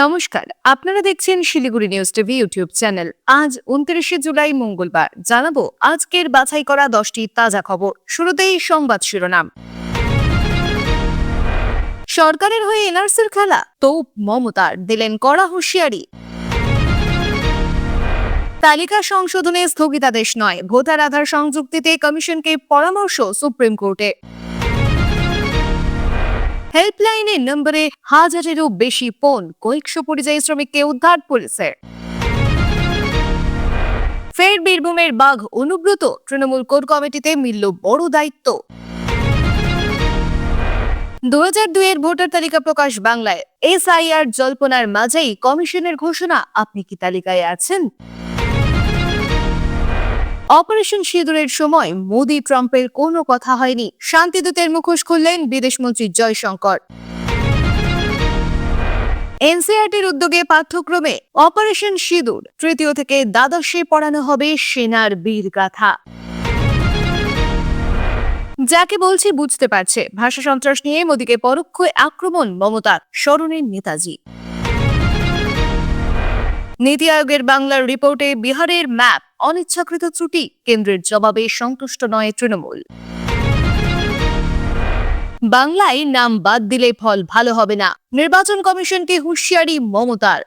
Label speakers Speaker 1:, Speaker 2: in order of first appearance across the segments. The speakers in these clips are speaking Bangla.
Speaker 1: নমস্কার, আপনারা দেখছেন Siliguri news TV YouTube channel. আজ উনত্রিশে জুলাই মঙ্গলবার, জানাব আজকের বাছাই করা দশটি তাজা খবর। শুরুতেই সংবাদ শিরোনাম। সরকারের হয়ে এনআরসির খেলা তোপ মমতার, দিলেন কড়া হুঁশিয়ারি। তালিকা সংশোধনে স্থগিতাদেশ নয়, ভোটার আধার সংযুক্তিতে কমিশনকে পরামর্শ সুপ্রিম কোর্টে। হেল্পলাইনের নম্বরে হাজারেরও বেশি ফোন কয়েকশো পরিযায়ী শ্রমিককে উদ্ধার পুলিশের ফের বীরভূমের বাঘ অনুব্রত তৃণমূল কোর কমিটিতে মিলল বড় দায়িত্ব। দু হাজার দুইয়ের ভোটার তালিকা প্রকাশ বাংলায়। এসআইআর জল্পনার মাঝেই কমিশনের ঘোষণা। আপনি কি তালিকায় আছেন? অপারেশন সিঁদুরের সময় মোদি ট্রাম্পের কোনো কথা হয়নি। শান্তিদূতের মুখোশ খুললেন বিদেশমন্ত্রী জয়শঙ্কর। এনসিআরটির উদ্যোগে পাঠ্যক্রমে অপারেশন সিঁদুর, তৃতীয় থেকে দ্বাদশে পড়ানো হবে সেনার বীর গাথা। যাকে বলছি বুঝতে পারছে, ভাষা সন্ত্রাস নিয়ে মোদীকে পরোক্ষ আক্রমণ মমতার স্মরণের নেতাজি। নীতি আয়োগের বাংলার রিপোর্টে বিহারের ম্যাপ অনিচ্ছাকৃত ত্রুটি কেন্দ্রের জবাবে সন্তুষ্ট নয় তৃণমূল। বাংলায় নাম বাদ দিলে ফল ভালো হবে না। নির্বাচন কমিশনকে হুঁশিয়ারি মমতার।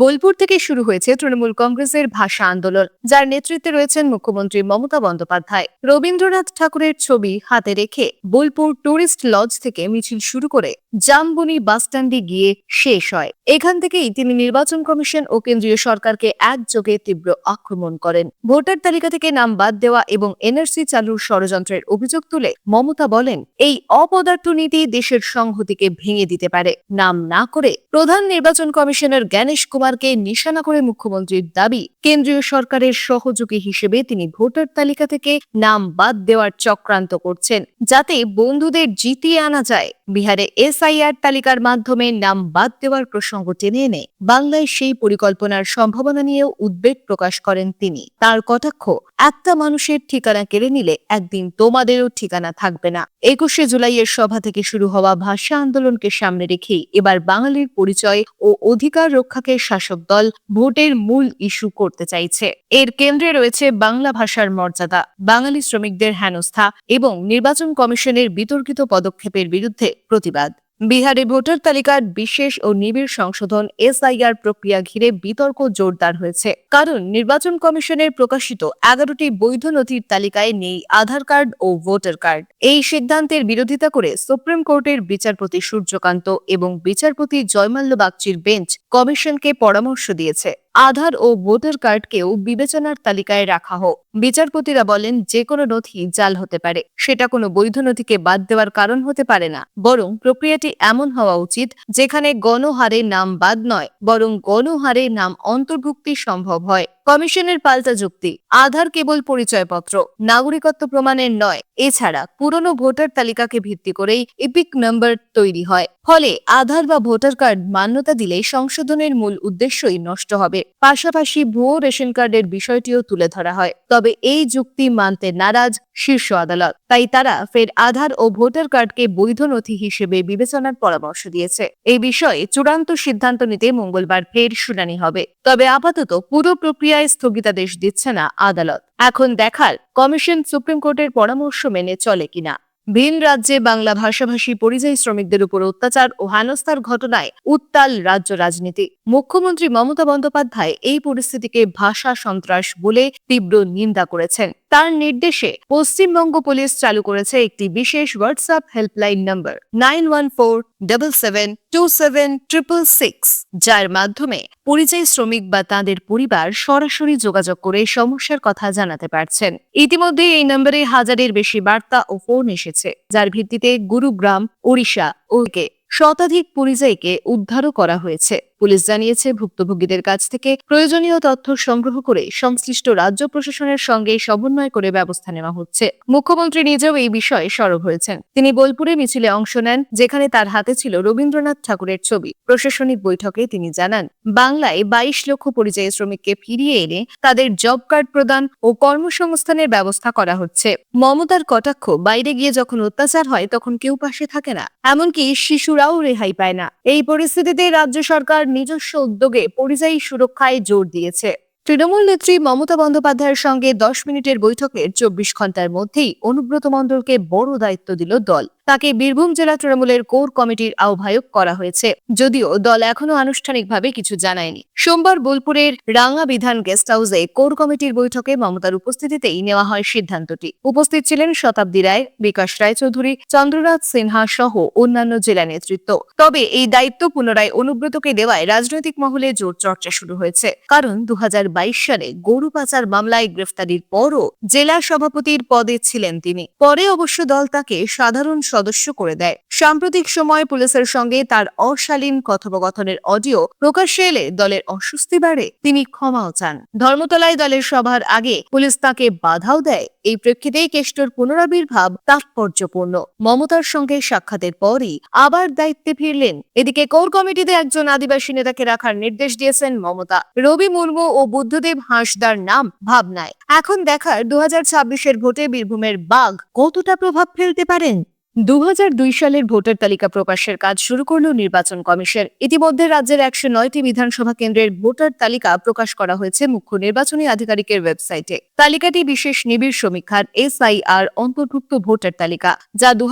Speaker 1: বোলপুর থেকে শুরু হয়েছে তৃণমূল কংগ্রেসের ভাষা আন্দোলন, যার নেতৃত্বে রয়েছেন মুখ্যমন্ত্রী মমতা বন্দ্যোপাধ্যায়। রবীন্দ্রনাথ ঠাকুরের ছবি হাতে রেখে বোলপুর টুরিস্ট লজ থেকে মিছিল শুরু করে জামবনি বাসস্ট্যান্ডে গিয়ে শেষ হয়। এখান থেকেই তিনি নির্বাচন কমিশন ও কেন্দ্রীয় সরকারকে একযোগে তীব্র আক্রমণ করেন। ভোটার তালিকা থেকে নাম বাদ দেওয়া এবং এনআরসি চালুর ষড়যন্ত্রের অভিযোগ তুলে মমতা বলেন, এই অপদার্থ নীতি দেশের সংহতিকে ভেঙে দিতে পারে। নাম না করে প্রধান নির্বাচন কমিশনার জ্ঞানেশ কুমারকে নিশানা করে মুখ্যমন্ত্রীর দাবি, কেন্দ্রীয় সরকারের সহযোগী হিসেবে তিনি ভোটার তালিকা থেকে নাম বাদ দেওয়ার চক্রান্ত করছেন। যাতে বন্ধুদের জিতিয়ে আনা যায়। বিহারে এসআইআর তালিকার মাধ্যমে নাম বাদ দেওয়ার প্রসঙ্গ টেনে এনে বাংলায় সেই পরিকল্পনার সম্ভাবনা নিয়েও উদ্বেগ প্রকাশ করেন তিনি। তার কটাক্ষ, একটা মানুষের ঠিকানা কেড়ে নিলে একদিন তোমাদেরও ঠিকানা থাকবে না। একুশে জুলাইয়ের সভা থেকে শুরু হওয়া ভাষা আন্দোলনকে সামনে রেখেই এবার বাঙালির পরিচয় ও অধিকার রক্ষাকে শাসক দল ভোটের মূল ইস্যু করতে চাইছে। এর কেন্দ্রে রয়েছে বাংলা ভাষার মর্যাদা, বাঙালি শ্রমিকদের হেনস্থা এবং নির্বাচন কমিশনের বিতর্কিত পদক্ষেপের বিরুদ্ধে প্রতিবাদ। বিহারে ভোটার তালিকার বিশেষ ও নিবিড় সংশোধন এসআইআর প্রক্রিয়া ঘিরে বিতর্ক জোরদার হয়েছে। কারণ নির্বাচন কমিশনের প্রকাশিত এগারোটি বৈধ নথির তালিকায় নেই আধার কার্ড ও ভোটার কার্ড। এই সিদ্ধান্তের বিরোধিতা করে সুপ্রিম কোর্টের বিচারপতি সূর্যকান্ত এবং বিচারপতি জয়মাল্য বাগচির বেঞ্চ কমিশনকে পরামর্শ দিয়েছে। আধার ও ভোটার কার্ডকেও বিবেচনার তালিকায় রাখা হোক। বিচারপতিরা বলেন যে কোনো নথি জাল হতে পারে। সেটা কোনো বৈধ নথিকে বাদ দেওয়ার কারণ হতে পারে না। বরং প্রক্রিয়াটি এমন হওয়া উচিত, যেখানে গণহারে নাম বাদ নয়, বরং গণহারে নাম অন্তর্ভুক্তি সম্ভব হয়। কমিশনের পাল্টা যুক্তি, আধার কেবল পরিচয়পত্র, নাগরিকত্ব প্রমাণের নয়, এছাড়া পুরনো ভোটার তালিকাকে ভিত্তি করেই ইপিক নম্বর তৈরি হয়। ফলে আধার বা ভোটার কার্ড মান্যতা দিলে সংশোধনের মূল উদ্দেশ্যই নষ্ট হবে। পাশাপাশি ভুয়ো রেশন কার্ডের বিষয়টিও তুলে ধরা হয়। তবে এই যুক্তি মানতে নারাজ শীর্ষ আদালত। তাই তারা ফের আধার ও ভোটার কার্ডকে বৈধ নথি হিসেবে বিবেচনার পরামর্শ দিয়েছে। এই বিষয়ে চূড়ান্ত সিদ্ধান্ত নিতে মঙ্গলবার ফের শুনানি হবে। তবে আপাতত পুরো প্রক্রিয়ায় স্থগিতাদেশ দিচ্ছে না আদালত। এখন দেখার, কমিশন সুপ্রিম কোর্টের পরামর্শ মেনে চলে কিনা। ভিন রাজ্যে বাংলা ভাষাভাষী পরিযায়ী শ্রমিকদের উপর অত্যাচার ও হেনস্থার ঘটনায় উত্তাল রাজ্য রাজনীতি। মুখ্যমন্ত্রী মমতা বন্দ্যোপাধ্যায় এই পরিস্থিতিকে ভাষা সন্ত্রাস বলে তীব্র নিন্দা করেছেন। তার নির্দেশে পশ্চিমবঙ্গ পুলিশ চালু করেছে একটি বিশেষ হোয়াটসঅ্যাপ হেল্পলাইন নম্বর nine one four double seven two seven triple six যার মাধ্যমে পরিযায়ী শ্রমিক বা তাদের পরিবার সরাসরি যোগাযোগ করে সমস্যার কথা জানাতে পারছেন। ইতিমধ্যে এই নম্বরে হাজারের বেশি বার্তা ও ফোন এসেছে, যার ভিত্তিতে গুরুগ্রাম, ওড়িশা ও কে শতাধিক পরিযায়ীকে উদ্ধারও করা হয়েছে। পুলিশ জানিয়েছে, ভুক্তভোগীদের কাছ থেকে প্রয়োজনীয় তথ্য সংগ্রহ করে সংশ্লিষ্ট রাজ্য প্রশাসনের সঙ্গে সমন্বয় করে ব্যবস্থা নেওয়া হচ্ছে। মুখ্যমন্ত্রী নিজেও এই বিষয়ে সরব হয়েছেন। তিনি বোলপুরে মিছিলে অংশ নেন, যেখানে তার হাতে ছিল রবীন্দ্রনাথ ঠাকুরের ছবি। প্রশাসনিক বৈঠকে তিনি জানান, বাংলায় বাইশ লক্ষ পরিযায়ী শ্রমিককে ফিরিয়ে এনে তাদের জব কার্ড প্রদান ও কর্মসংস্থানের ব্যবস্থা করা হচ্ছে। মমতার কটাক্ষ, বাইরে গিয়ে যখন অত্যাচার হয় তখন কেউ পাশে থাকে না। এমনকি শিশুরাও রেহাই পায় না। এই পরিস্থিতিতে রাজ্য সরকার নিজস্ব উদ্যোগে পরিযায়ী সুরক্ষায় জোর দিয়েছে। তৃণমূল নেত্রী মমতা বন্দ্যোপাধ্যায়ের সঙ্গে দশ মিনিটের বৈঠকের চব্বিশ ঘণ্টার মধ্যেই অনুব্রত মণ্ডলকে বড় দায়িত্ব দিল দল। তাকে বীরভূম জেলা তৃণমূলের কোর কমিটির আহ্বায়ক করা হয়েছে। যদিও দল এখনও আনুষ্ঠানিকভাবে কিছু জানায়নি। সোমবার বোলপুরের রাঙা বিধান গেস্ট হাউসে কোর কমিটির বৈঠকে মমতার উপস্থিতিতেই নেওয়া হয় সিদ্ধান্তটি। উপস্থিত ছিলেন শতাব্দী রায়, বিকাশ রায়চৌধুরী, চন্দ্রনাথ সিনহা সহ অন্যান্য জেলা নেতৃত্ব। তবে এই দায়িত্ব পুনরায় অনুব্রতকে দেওয়ায় রাজনৈতিক মহলে জোর চর্চা শুরু হয়েছে। কারণ দু হাজার বাইশ সালে গরু পাচার মামলায় গ্রেফতারির পরও জেলা সভাপতির পদে ছিলেন তিনি। পরে অবশ্য দল তাকে সাধারণ সদস্য করে দেয়। সাম্প্রতিক সময় পুলিশের সঙ্গে তার অশালীন কথোপকথনের অডিও প্রকাশ্যে এলে দলের অস্বস্তি বাড়ে। তিনি ক্ষমাও চান। ধর্মতলায় দলের সভার আগে পুলিশ তাকে বাধাও দেয়। এই প্রেক্ষিতেই কেষ্টর পুনরাবির্ভাব তাৎপর্যপূর্ণ। মমতার সঙ্গে সাক্ষাতের পরই আবার দায়িত্বে ফিরলেন। এদিকে কোর কমিটিতে একজন আদিবাসী নেতাকে রাখার নির্দেশ দিয়েছেন মমতা। রবি মুর্মু ও বুদ্ধদেব হাঁসদার নাম ভাবনায়। এখন দেখার দু হাজার ভোটে বীরভূমের বাঘ কতটা প্রভাব ফেলতে পারেন? দু হাজার দুই সালের ভোটার তালিকা প্রকাশের কাজ শুরু করল নির্বাচন কমিশন। ইতিমধ্যে রাজ্যের একশো নয়টি বিধানসভা কেন্দ্রের ভোটার তালিকা প্রকাশ করা হয়েছে মুখ্য নির্বাচনী আধিকারিকের ওয়েবসাইটে। তালিকাটি বিশেষ নিবিড় সমীক্ষার এসআইআর অন্তর্ভুক্ত ভোটার তালিকা, যা দু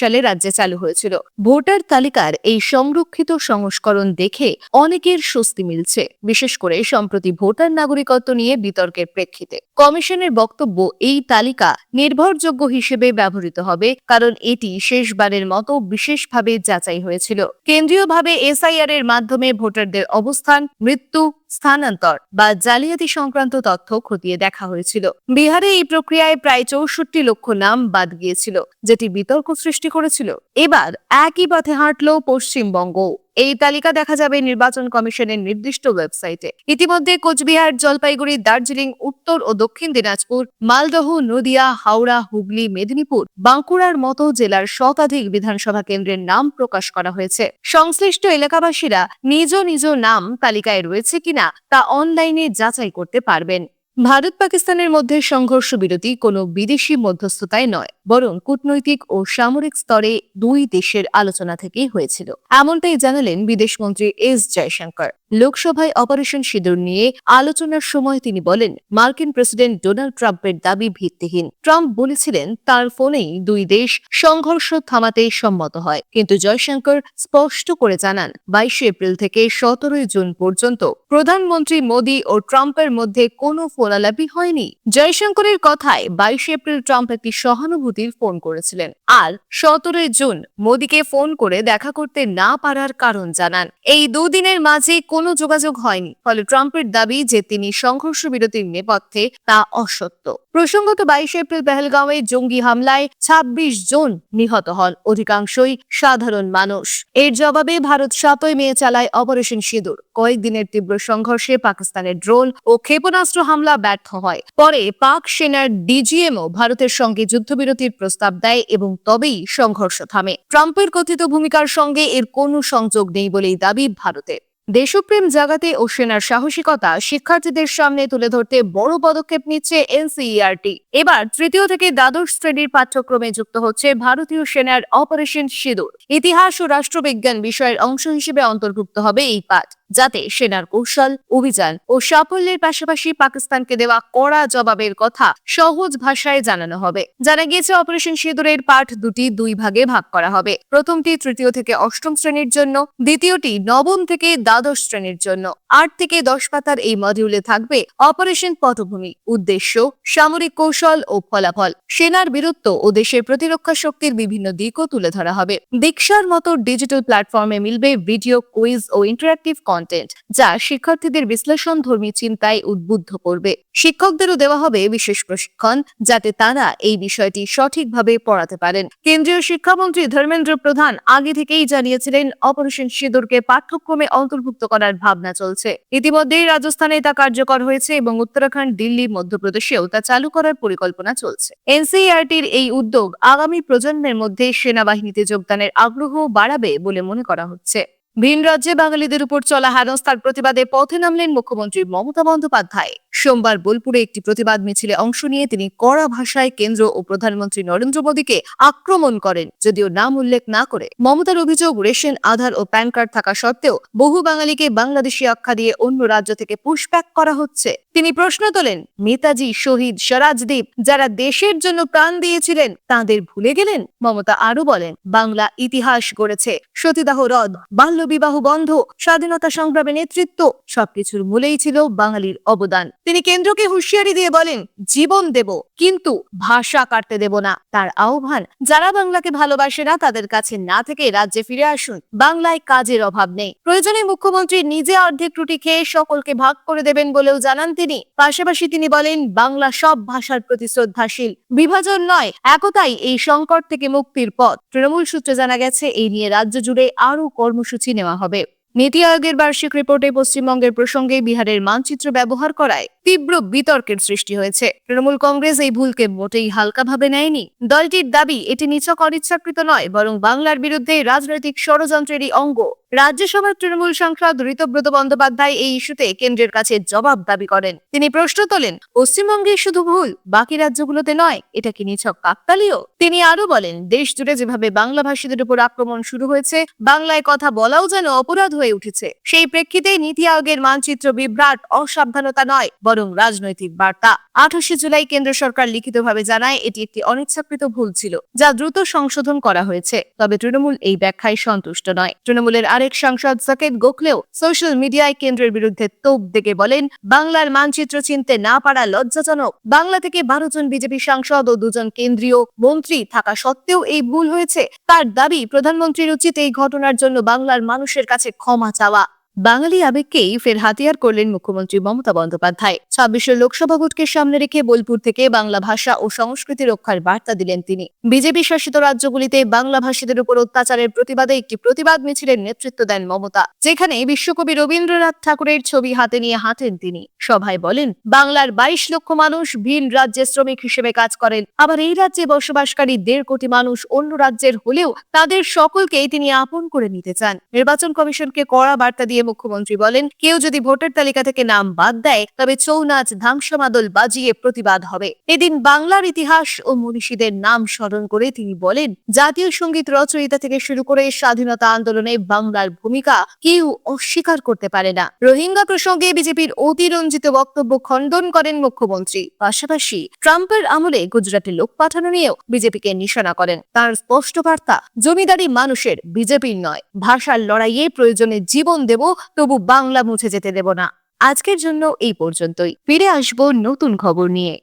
Speaker 1: সালে রাজ্যে চালু হয়েছিল। ভোটার তালিকার এই সংরক্ষিত সংস্করণ দেখে অনেকের স্বস্তি মিলছে, বিশেষ করে সম্প্রতি ভোটার নাগরিকত্ব নিয়ে বিতর্কের প্রেক্ষিতে। কমিশনের বক্তব্য, এই তালিকা নির্ভরযোগ্য হিসেবে ব্যবহৃত হবে, কারণ এটি শেষবারের মতো বিশেষভাবে যাচাই হয়েছিল। কেন্দ্রীয়ভাবে এসআইআর এর মাধ্যমে ভোটারদের অবস্থান মৃত্যু স্থানান্তর বা জালিয়াতি সংক্রান্ত তথ্য খতিয়ে দেখা হয়েছিল। বিহারে এই প্রক্রিয়ায় প্রায় চৌষট্টি লক্ষ নাম বাদ গিয়েছিল, যেটি বিতর্ক সৃষ্টি করেছিল। এবার একই পথে হাঁটল পশ্চিমবঙ্গ। এই তালিকা দেখা যাবে নির্বাচন কমিশনের নির্দিষ্ট ওয়েবসাইটে। ইতিমধ্যে কোচবিহার, জলপাইগুড়ি, দার্জিলিং, উত্তর ও দক্ষিণ দিনাজপুর, মালদহ, নদিয়া, হাওড়া, হুগলি, মেদিনীপুর, বাঁকুড়ার মতো জেলার শতাধিক বিধানসভা কেন্দ্রের নাম প্রকাশ করা হয়েছে। সংশ্লিষ্ট এলাকাবাসীরা নিজ নিজ নাম তালিকায় রয়েছে কিনা তা অনলাইনে যাচাই করতে পারবেন। ভারত পাকিস্তানের মধ্যে সংঘর্ষ বিরতি কোনো বিদেশি মধ্যস্থতায় নয়, বরং কূটনৈতিক ও সামরিক স্তরে দুই দেশের আলোচনা থেকেই হয়েছিল। এমনটাই জানালেন বিদেশমন্ত্রী এস জয়শঙ্কর। লোকসভায় অপারেশন সিঁদুর নিয়ে আলোচনার সময় তিনি বলেন, মার্কিন প্রেসিডেন্ট ডোনাল্ড ট্রাম্পের দাবি ভিত্তিহীন। ট্রাম্প বলেছিলেন, তার ফোনেই দুই দেশ সংঘর্ষ থামাতে সম্মত হয়। কিন্তু জয়শঙ্কর স্পষ্ট করে জানান, বাইশে এপ্রিল থেকে সতেরোই জুন পর্যন্ত প্রধানমন্ত্রী মোদী ও ট্রাম্পের মধ্যে কোনো ফোনালাপি হয়নি। জয়শঙ্করের কথায় বাইশে এপ্রিল ট্রাম্প একটি সহানুভূতির ফোন করেছিলেন। আর সতেরোই জুন মোদীকে ফোন করে দেখা করতে না পারার কারণ জানান। এই দুদিনের মাঝে কোনো যোগাযোগ হয়নি, ফলে ট্রাম্পের দাবি যে তিনি সংঘর্ষ বিরতির নেপথ্যে তা অসত্য। প্রসঙ্গত বাইশে এপ্রিল পেহেলগাঁওয়ে জঙ্গি হামলায় ২৬ জন নিহত হন, অধিকাংশই সাধারণ মানুষ। এর জবাবে ভারত সাতই মে চালায় অপারেশন সিঁদুর। কয়েকদিনের তীব্র সংঘর্ষে পাকিস্তানের ড্রোন ও ক্ষেপণাস্ত্র হামলা ব্যর্থ হয়। পরে পাক সেনার ডিজিএমও ভারতের সঙ্গে যুদ্ধবিরতির প্রস্তাব দেয় এবং তবেই সংঘর্ষ থামে। ট্রাম্পের কথিত ভূমিকার সঙ্গে এর কোনো সংযোগ নেই বলেই দাবি ভারতের দেশপ্রেম জাগাতে ও সেনার সাহসিকতা শিক্ষার্থীদের সামনে তুলে ধরতে বড় পদক্ষেপ নিচ্ছে এনসিইআরটি। এবার তৃতীয় থেকে দ্বাদশ শ্রেণির পাঠ্যক্রমে যুক্ত হচ্ছে ভারতীয় সেনার অপারেশন সিঁদুর। ইতিহাস ও রাষ্ট্রবিজ্ঞান বিষয়ের অংশ হিসেবে অন্তর্ভুক্ত হবে এই পাঠ। যাতে সেনার কৌশল, অভিযান ও সাফল্যের পাশাপাশি পাকিস্তানকে দেওয়া কড়া জবাবের কথা সহজ ভাষায় জানানো হবে। জানা গিয়েছে, অপারেশন সিঁদুরের পাঠ দুটি দুই ভাগে ভাগ করা হবে। প্রথমটি তৃতীয় থেকে অষ্টম শ্রেণির জন্য, দ্বিতীয়টি নবম থেকে দ্বাদশ শ্রেণির জন্য। আট থেকে দশ পাতার এই মডিউলে থাকবে অপারেশন পটভূমি, উদ্দেশ্য, সামরিক কৌশল ও ফলাফল। সেনার বীরত্ব ও দেশের প্রতিরক্ষা শক্তির বিভিন্ন দিকও তুলে ধরা হবে। দীক্ষার মতো ডিজিটাল প্ল্যাটফর্মে মিলবে ভিডিও কুইজ ও ইন্টারাক্টিভ যা শিক্ষার্থীদের বিশ্লেষণ ধর্মী চিন্তায় উদ্বুদ্ধ করবে। শিক্ষকদেরও দেওয়া হবে বিশেষ প্রশিক্ষণ, যাতে তারা এই বিষয়টি সঠিকভাবে পড়াতে পারেন। কেন্দ্রীয় শিক্ষামন্ত্রী ধর্মেন্দ্র প্রধান আগে থেকেই জানিয়েছিলেন, অপারেশন সিঁদুরকে পাঠ্যক্রমে অন্তর্ভুক্ত করার ভাবনা চলছে। ইতিমধ্যেই রাজস্থানে তা কার্যকর হয়েছে এবং উত্তরাখণ্ড, দিল্লি, মধ্যপ্রদেশেও তা চালু করার পরিকল্পনা চলছে। এনসিইআরটির এই উদ্যোগ আগামী প্রজন্মের মধ্যে সেনাবাহিনীতে যোগদানের আগ্রহ বাড়াবে বলে মনে করা হচ্ছে। ভিন রাজ্যে বাঙালিদের উপর চলা হেনস্থার প্রতিবাদে পথে নামলেন মুখ্যমন্ত্রী মমতা বন্দ্যোপাধ্যায়। সোমবার বোলপুরে একটি প্রতিবাদ মিছিলে অংশ নিয়ে তিনি কড়া ভাষায় কেন্দ্র ও প্রধানমন্ত্রী নরেন্দ্র মোদীকে আক্রমণ করেন, যদিও নাম উল্লেখ না করে। মমতার অভিযোগ, রেশন, আধার ও প্যান কার্ড থাকা সত্ত্বেও বহু বাঙালিকে বাংলাদেশি আখ্যা দিয়ে অন্য রাজ্য থেকে পুশব্যাক করা হচ্ছে। তিনি প্রশ্ন তোলেন, নেতাজি, শহীদ স্বরাজদ্বীপ যারা দেশের জন্য প্রাণ দিয়েছিলেন, তাদের ভুলে গেলেন? মমতা আরও বলেন, বাংলা ইতিহাস গড়েছে। সতীদাহ রদ, বাল্য বিবাহ বন্ধ, স্বাধীনতা সংগ্রামে নেতৃত্ব, সবকিছুর মূলেই ছিল বাঙালির অবদান। তিনি কেন্দ্রকে হুঁশিয়ারি দিয়ে বলেন, জীবন দেব, কিন্তু ভাষা কাটতে দেব না। তার আহ্বান, যারা বাংলাকে ভালোবাসে না, তাদের কাছে না থেকে রাজ্যে ফিরে আসুন। বাংলায় কাজের অভাব নেই। প্রয়োজনে মুখ্যমন্ত্রী নিজে অর্ধেক ত্রুটি খেয়ে সকলকে ভাগ করে দেবেন বলেও জানান তিনি। পাশাপাশি তিনি বলেন, বাংলা সব ভাষার প্রতি শ্রদ্ধাশীল। বিভাজন নয়, একতাই এই সংকট থেকে মুক্তির পথ। তৃণমূল সূত্রে জানা গেছে, এই নিয়ে রাজ্য জুড়ে আরও কর্মসূচি নেওয়া হবে। নীতি আয়োগের বার্ষিক রিপোর্টে পশ্চিমবঙ্গের প্রসঙ্গে বিহারের মানচিত্র ব্যবহার করায় তীব্র বিতর্কের সৃষ্টি হয়েছে। তৃণমূল কংগ্রেস এই ভুলকে মোটেই হালকাভাবে নেয়নি। দলটির দাবি, এটি নিছক অনিচ্ছাকৃত নয়, বরং বাংলার বিরুদ্ধে রাজনৈতিক ষড়যন্ত্রেরই অঙ্গ। রাজ্যসভার তৃণমূল সাংসদ ঋতব্রত বন্দ্যোপাধ্যায় এই ইস্যুতে কেন্দ্রের কাছে জবাব দাবি করেন। তিনি প্রশ্ন তোলেন, পশ্চিমবঙ্গে শুধু ভুল, বাকি রাজ্যগুলোতে নয়, এটা কি নিছক কাকতালীয়? তিনি আরও বলেন দেশ জুড়ে যেভাবে বাংলা ভাষীদের উপর আক্রমণ শুরু হয়েছে, বাংলায় কথা বলাও যেন অপরাধ হয়ে উঠেছে। সেই প্রেক্ষিতে নীতি আয়োগের মানচিত্র বিভ্রাট, অসাবধানতা নয়, বরং রাজনৈতিক বার্তা। আঠাশে জুলাই কেন্দ্র সরকার লিখিতভাবে জানায়, এটি একটি অনিচ্ছাকৃত ভুল ছিল, যা দ্রুত সংশোধন করা হয়েছে। তবে তৃণমূল এই ব্যাখ্যায় সন্তুষ্ট নয়। তৃণমূলের আরেক সাংসদ সাকেত গোখলেও সোশ্যাল মিডিয়ায় কেন্দ্রের বিরুদ্ধে তোপ দেখে বলেন, বাংলার মানচিত্র চিনতে না পারা লজ্জাজনক। বাংলা থেকে বারো জন বিজেপি সাংসদ ও দুজন কেন্দ্রীয় মন্ত্রী থাকা সত্ত্বেও এই ভুল হয়েছে। তার দাবি, প্রধানমন্ত্রীর উচিত এই ঘটনার জন্য বাংলার মানুষের কাছে ক্ষমা のマは。বাঙালি আবেগকেই ফের হাতিয়ার করলেন মুখ্যমন্ত্রী মমতা বন্দ্যোপাধ্যায়। ছাব্বিশের লোকসভা ভোটকে সামনে রেখে বোলপুর থেকে বাংলা ভাষা ও সংস্কৃতি রক্ষার বার্তা দিলেন তিনি। বিজেপি শাসিত রাজ্যগুলিতে বাংলা ভাষীদের উপর অত্যাচারের প্রতিবাদে একটি প্রতিবাদ মিছিলের নেতৃত্ব দেন মমতা। যেখানে বিশ্বকবি রবীন্দ্রনাথ ঠাকুরের ছবি হাতে নিয়ে হাঁটেন তিনি। সভায় বলেন, বাংলার বাইশ লক্ষ মানুষ ভিন রাজ্যে শ্রমিক হিসেবে কাজ করেন। আবার এই রাজ্যে বসবাসকারী দেড় কোটি মানুষ অন্য রাজ্যের হলেও তাদের সকলকেই তিনি আপন করে নিতে চান। নির্বাচন কমিশনকে কড়া বার্তা দিয়ে মুখ্যমন্ত্রী বলেন, কেউ যদি ভোটার তালিকা থেকে নাম বাদ দেয়, তবে ছৌ নাচ ধামসামাদল বাজিয়ে প্রতিবাদ হবে। এদিন বাংলার ইতিহাস ও মনীষীদের নাম স্মরণ করে তিনি বলেন, জাতীয় সংগীত রচয়িতা থেকে শুরু করে স্বাধীনতা আন্দোলনে বাংলার ভূমিকা কেউ অস্বীকার করতে পারে না। রোহিঙ্গা প্রসঙ্গে বিজেপির অতিরঞ্জিত বক্তব্য খণ্ডন করেন মুখ্যমন্ত্রী। পাশাপাশি ট্রাম্পের আমলে গুজরাটে লোক পাঠানো নিয়েও বিজেপিকে নিশানা করেন। তার স্পষ্ট বার্তা, জমিদারি মানুষের বিজেপির নয়, ভাষার লড়াইয়ে প্রয়োজনে জীবন দেব তবু বাংলা মুছে যেতে দেব না। আজকের জন্য এই পর্যন্তই। ফিরে আসব নতুন খবর নিয়ে।